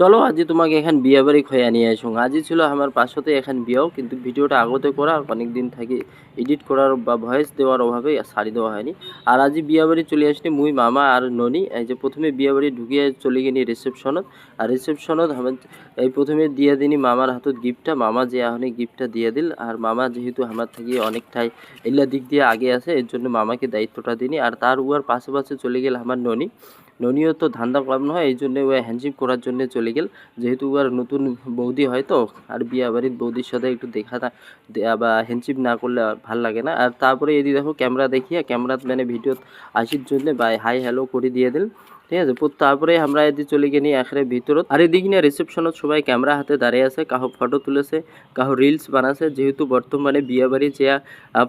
চলো, আজি তোমাকে এখান বিয়া বাড়ি খয়া নিয়ে আসুন। আজি ছিল আমার পাশতে এখান বিয়াও, কিন্তু ভিডিওটা আগতে করা অনেক দিন থাকি এডিট করার বা ভয়েস দেওয়ার অভাবে সারি দেওয়া হয়নি। আর আজি বিয়া বাড়ি চলে আসনি মুই, মামা আর ননি। এই যে প্রথমে বিয়া বাড়ি ঢুকিয়ে চলে গেনি রিসেপশনত আর রিসেপশনত আমার এই প্রথমে দিয়ে দিনি মামার হাতত গিফটটা মামা যে আহনে গিফটটা দিয়ে দিল। আর মামা যেহেতু আমার থাকি অনেকটাই এলা দিক দিয়ে আগে আছে, এর জন্য মামাকে দায়িত্বটা দিনি। আর তার উয়ার পাশে পাশে চলে গেল আমার ননি। ননিও তো ধান্দা কম নয় এই জন্য ও হ্যান্ডশিপ করার জন্য চলে গেল। যেহেতু আর নতুন বৌদি হয় তো, আর বিয়া বাড়ির বৌদির সাথে একটু দেখা বা হ্যান্ডশিপ না করলে ভালো লাগে না। আর তারপরে এদি দেখো, ক্যামেরা দেখিয়া ক্যামেরাত মানে ভিডিও আসির জন্য বা হাই হ্যালো করে দিয়ে দিল। ঠিক আছে তারপরে আমরা এদিকে চলে গেনি এখানে ভিতরত আর এদিকে নিয়ে রিসেপশনত সবাই ক্যামেরা হাতে দাঁড়িয়ে আছে, কাহো ফটো তুলেছে, কাহো রিলস বানাছে। যেহেতু বর্তমানে বিয়ে বাড়ি যে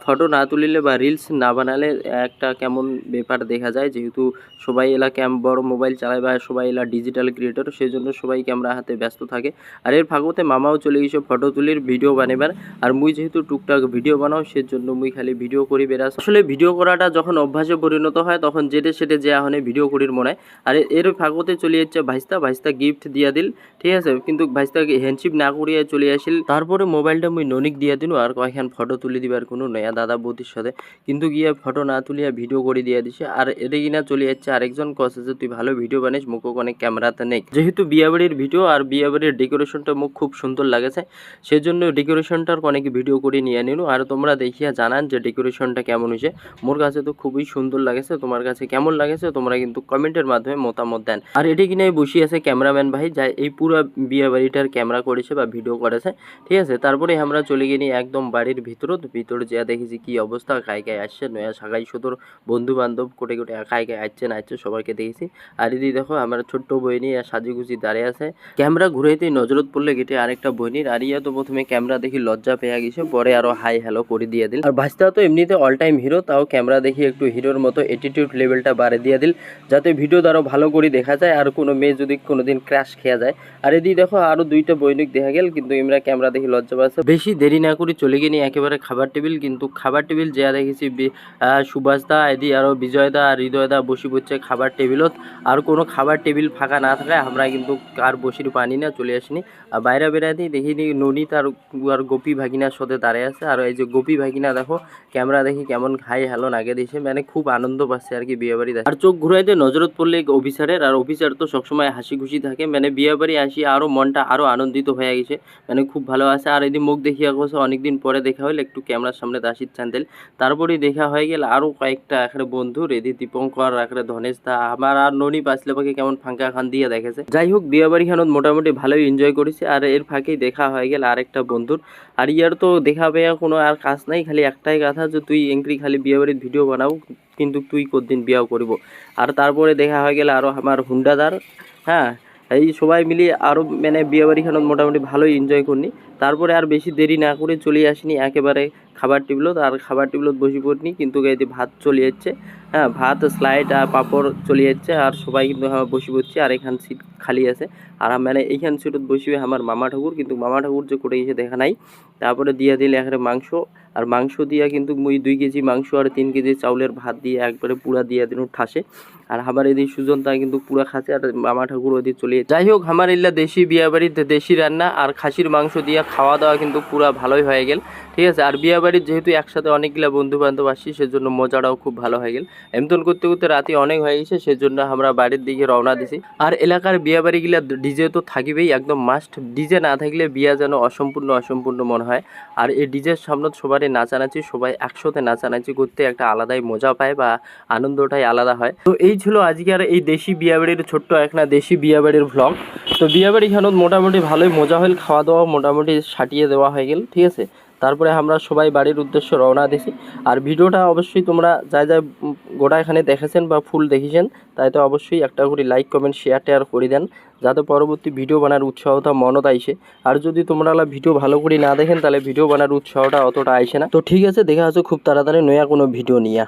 ফটো না তুলিলে বা রিলস না বানালে, একটা কেমন ব্যাপার দেখা যায়। যেহেতু সবাই এলা ক্যাম বড় মোবাইল চালায় বা সবাই এলা ডিজিটাল ক্রিয়েটর সেই জন্য সবাই ক্যামেরা হাতে ব্যস্ত থাকে। আর এর ফাঁকতে মামাও চলে গেছে ফটো তুলির ভিডিও বানাবার আর মুই যেহেতু টুকটাক ভিডিও বানাও, সেজন্য মুই খালি ভিডিও করি বেরাস আসলে ভিডিও করাটা যখন অভ্যাসে পরিণত হয়, তখন যেটে সেটে যে আহনে ভিডিও করির মনে হয়। আর এর ফাঁকতে চলে যাচ্ছে ভাইস্তা ভাইস্তা গিফট দিয়া দিল, ঠিক আছে? কিন্তু ভাইস্তাকে হ্যান্ডশিপ না করিয়া চলে আসিল। তারপরে মোবাইলটা মুই ননিক দিয়া দিনু, আর কয়েকখান ফটো তুলে দিবার কোনো নয়া দাদা বৌদির সাথে। কিন্তু গিয়ে ফটো না তুলিয়া ভিডিও করে দিয়ে দিছে, আর এতে কিনা চলে যাচ্ছে, আরেকজন কছে যে, তুই ভালো ভিডিও বানিস মুখ অনেক ক্যামেরাতে নেই। যেহেতু বিয়াবাড়ির ভিডিও আর বিয়াবাড়ির ডেকোরেশনটা মুখ খুব সুন্দর লাগেছে, সেজন্য ডেকোরেশনটার অনেক ভিডিও করে নিয়ে নিনু। আর তোমরা দেখিয়া জানান যে ডেকোরেশনটা কেমন হয়েছে মোর কাছে তো খুবই সুন্দর লাগেছে, তোমার কাছে কেমন লাগেছে, তোমরা কিন্তু কমেন্টের মাধ্যমে মতামত দেন। আর এটি কিনে বসে আছে ক্যামেরাম্যান ভাই, যা এই পুরো বিয়ে বাড়িটার ক্যামেরা করেছে বা ভিডিও করেছে। ঠিক আছে, তারপরে আমরা চলে গেলি একদম বাড়ির ভিতরত ভিতরে যা দেখেছি কি অবস্থা, কায় কায় আসছে, নয়া সাগাই সুতোর বন্ধু বান্ধব কোটে কোটে কায় কায় আসছে, না আসছে, সবাইকে দেখেছি। আর এদিকে দেখো, আমার ছোট্ট বই নিয়ে সাজিগুজি দাঁড়িয়ে আছে। ক্যামেরা ঘুরাইতেই নজরত পড়লে গেটে আরেকটা বইনির আর ইয়া তো প্রথমে ক্যামেরা দেখি লজ্জা পেয়ে গেছে, পরে আরও হাই হ্যালো করে দিয়ে দিল। আর ভাস্তা তো এমনিতে অল টাইম হিরো তাও ক্যামেরা দেখি একটু হিরোর মতো অ্যাটিটিউড লেভেলটা বাড়ে দিয়ে দিল, যাতে ভিডিও আরও ভালো করে দেখা যায় আর কোনো মেয়ে যদি কোনোদিন ক্র্যাশ খেয়ে যায়। আর এদিকে দেখো আরও দুইটা বৈনিক দেখা গেল কিন্তু আমরা ক্যামেরা দেখি লজ্জা পাচ্ছে। বেশি দেরি না করে চলে গেনি একেবারে খাবার টেবিল কিন্তু খাবার টেবিল যা দেখেছি বি- আহ, সুভাষ দা এদি আরও বিজয় দা আর হৃদয় দা বসে পড়ছে খাবার টেবিলত। আর কোনো খাবার টেবিল ফাঁকা না থাকায় আমরা কিন্তু আর বসির পানি না চলে আসিনি। আর বাইরে বেড়াতেই দেখিনি ননিত আর আর গোপী ভাগিনার সাথে দাঁড়িয়ে আছে। আর এই যে গোপী ভাগিনা দেখো ক্যামেরা দেখি কেমন খাই হ্যালো নাগে দিয়েছে মানে খুব আনন্দ পাচ্ছে আর কি বিয়ে বাড়ি। আর চোখ ঘুরাইতে নজরত পড়লে এক অফিসারের আর অফিসার তো সবসময় হাসি খুশি থাকে। মানে বিয়ে বাড়ি আসি আরও মনটা আরও আনন্দিত হয়ে গেছে। মানে খুব ভালো আছে। আর এদিন মুখ দেখিয়া গেছে অনেকদিন পরে দেখা হলে একটু ক্যামেরার সামনে দাসির চান্দেল তারপরেই দেখা হয়ে গেল আরও কয়েকটা এখানে বন্ধু, রেদি, দীপঙ্কর এখানে ধনেশ দা, আমার আর ননি পাখি কেমন ফাঁকা খান দিয়ে দেখেছে। যাই হোক বিয়ে বাড়ি খানত মোটামুটি ভালোই এনজয় করেছে। আর এর ফাঁকেই দেখা হয়ে গেল আরেকটা বন্ধুর। আর ইয়ার তো দেখা পেয়া কোনো আর কাজ নাই, খালি একটাই কথা যে তুই এঙ্ক্রি খালি বিয়ে বাড়ির ভিডিও বানাও। কিন্তু তুই কদিন বিয়াও করিব? আর তারপরে দেখা হয়ে গেলে আরও আমার হুন্ডাদার হ্যাঁ? এই সবাই মিলিয়ে আরও মানে বিয়ে বাড়িখানত মোটামুটি ভালোই এনজয় করনি। তারপরে আর বেশি দেরি না করে চলে আসিনি, একেবারে খাবার টেবিলত আর খাবার টেবিলত বসে পড়নি, কিন্তু গাইতে ভাত চলে যাচ্ছে হ্যাঁ? ভাত স্লাইড আর পাঁপড় চলে যাচ্ছে আর সবাই কিন্তু বসে পড়ছে, আর এখান সিট খালি আছে। আর মানে এইখান সিটত বসিবে আমার মামা ঠাকুর, কিন্তু মামা ঠাকুর যে করে গেছে দেখা নাই, তারপরে দিয়ে দিলে এখানে মাংস, আর মাংস দিয়া কিন্তু মুই দুই কেজি মাংস আর তিন কেজি চাউলের ভাত দিয়ে একবারে পুরা দিয়ে দিন ঠাসে। আর আমার এদিকে সুজন তা কিন্তু পুরা খাচ্ছে আর মামা ঠাকুর ওদিকে চলে। যাই হোক, আমার ইল্লা দেশি বিয়া বাড়িতে দেশি রান্না আর খাসির মাংস দিয়া খাওয়া দাওয়া কিন্তু পুরা ভালোই হয়ে গেল। ঠিক আছে, আর বিয়া বাড়ির যেহেতু একসাথে অনেকগুলা বন্ধু বান্ধব আসছি, সেজন্য মজাটাও খুব ভালো হয়ে গেল। এমতন করতে করতে রাতে অনেক হয়ে গেছে, সেজন্য আমরা বাড়ির দিকে রওনা দিছি। আর এলাকার বিয়া বাড়িগুলা ডিজে তো থাকিবেই, একদম মাস্ট ডিজে না থাকলে বিয়া যেন অসম্পূর্ণ অসম্পূর্ণ মনে হয়। আর এই ডিজের সামনে সবারই নাচানাচি, সবাই একসাথে নাচানাচি করতে একটা আলাদাই মজা পায় বা আনন্দটাই আলাদা হয়। তো এই ছিল আজকের এই দেশি বিয়া বাড়ির ছোট্ট একটা দেশি বিয়া বাড়ির ভ্লগ তো বিয়া বাড়ি খানত মোটামুটি ভালোই মজা হইল খাওয়া দাওয়া মোটামুটি সাটিয়ে দেওয়া হয়ে গেল, ঠিক আছে? তারপরে আমরা সবাই বাড়ির উদ্দেশ্য রওনা দিছি। আর ভিডিওটা অবশ্যই তোমরা যাই যাই গোটা এখানে দেখেছেন বা ফুল দেখেছেন, তাই তো অবশ্যই একটা করে লাইক কমেন্ট শেয়ার টেয়ার করে দেন, যাতে পরবর্তী ভিডিও বানার উৎসাহটা মনত আইসে। আর যদি তোমরা ভিডিও ভালো করে না দেখেন, তাহলে ভিডিও বানার উৎসাহটা অতটা আইসে না। তো ঠিক আছে, দেখা আছে খুব তাড়াতাড়ি, নয়া কোনো ভিডিও নিয়ে।